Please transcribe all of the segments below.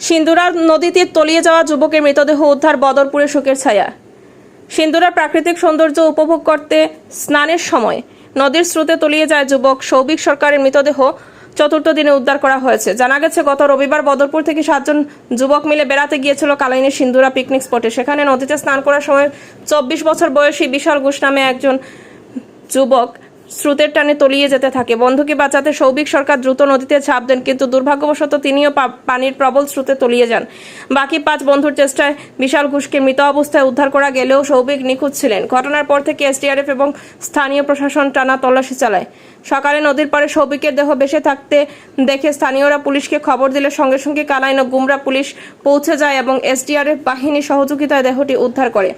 সিন্দুরা নদীতে তলিয়ে যাওয়া যুবকের মৃতদেহ উদ্ধার বদরপুরে শোকের ছায়া। সিন্দুরার প্রাকৃতিক সৌন্দর্য উপভোগ করতে স্নানের সময় নদীর স্রোতে তলিয়ে যায় যুবক। সৌভিক সরকারের মৃতদেহ চতুর্থ দিনে উদ্ধার করা হয়েছে। জানা গেছে, গত রবিবার বদরপুর থেকে সাতজন যুবক মিলে বেড়াতে গিয়েছিল কালাইনের সিন্দুরা পিকনিক স্পটে। সেখানে নদীতে স্নান করার সময় চব্বিশ বছর বয়সী বিশাল ঘোষ নামে একজন যুবক স্রোতের টানে তলিয়ে যেতে থাকে। বন্ধুকে বাঁচাতে সৌভিক সরকার দ্রুত নদীতে ঝাঁপ দেন, কিন্তু দুর্ভাগ্যবশত তিনিও পানির প্রবল স্রোতে তলিয়ে যান। বাকি পাঁচ বন্ধুর চেষ্টায় বিশাল ঘুষকে মৃত অবস্থায় উদ্ধার করা গেলেও সৌভিক নিখোঁজ ছিলেন। ঘটনার পর থেকে এসডিআরএফ এবং স্থানীয় প্রশাসন টানা তল্লাশি চালায়। সকালে নদীর পাড়ে সৌভিকের দেহ বেঁচে থাকতে দেখে স্থানীয়রা পুলিশকে খবর দিলে সঙ্গে সঙ্গে কালাইন ও গুমরা পুলিশ পৌঁছে যায় এবং এসডিআরএফ বাহিনী সহযোগিতায় দেহটি উদ্ধার করে।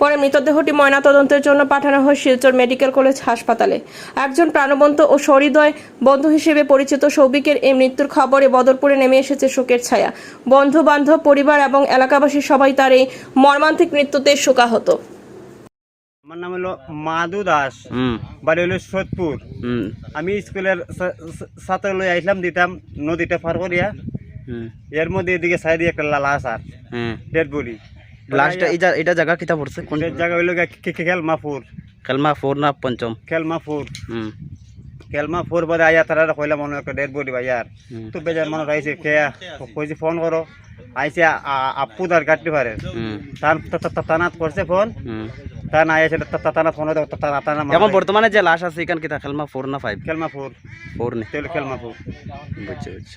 পরে মৃতদেহটি ময়নাতদন্তের জন্য পাঠানো হয় শিলচর মেডিকেল কলেজ হাসপাতালে। একজন প্রাণবন্ত ও সহৃদয় বন্ধু হিসেবে পরিচিত সৌভিকের এই মৃত্যুর খবরে বদরপুরে নেমে এসেছে শোকের ছায়া। বন্ধু বান্ধব পরিবার এবং এলাকাবাসী সবাই তার এই মর্মান্তিক মৃত্যুতে শোকাহত। আমার নাম হলো মাধু দাস। হুম। বাড়ি হলো সোদপুর। হুম। আমি স্কুলের ছাত্র লই আইলাম দিতাম নদীটা পার করিয়া। এর মধ্যে এদিকে সাইডে একটা আর হ্যাঁ। ডেড বডি লাস্টটা এটা এটা জায়গা কিতা পড়ছে? কোন জায়গা হইল খেলমাপুর। খেলমা ফোর না পঞ্চম? খেলমাপুর। হুম। খেলমাপুর বাদে আয়া তারা কইলাম মনে একটা ডেড বডি ভাই আর। তো বেজার মানুষ আইছে কে কইছে ফোন করো। আইছে আপু তার কাটতে পারে। হুম। তার তানাত করছে ফোন হুম। তা না আইছে তা- তা- তানাত ফোন তানা এখন বর্তমানে যে লাশ আছে এখান কিতা? খেলমা ফোর না ফাইভ খেলমাপুর। ফোর নে। তেল খেলমাপুর। বুঝছি বুঝছি।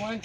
পয়েন্ট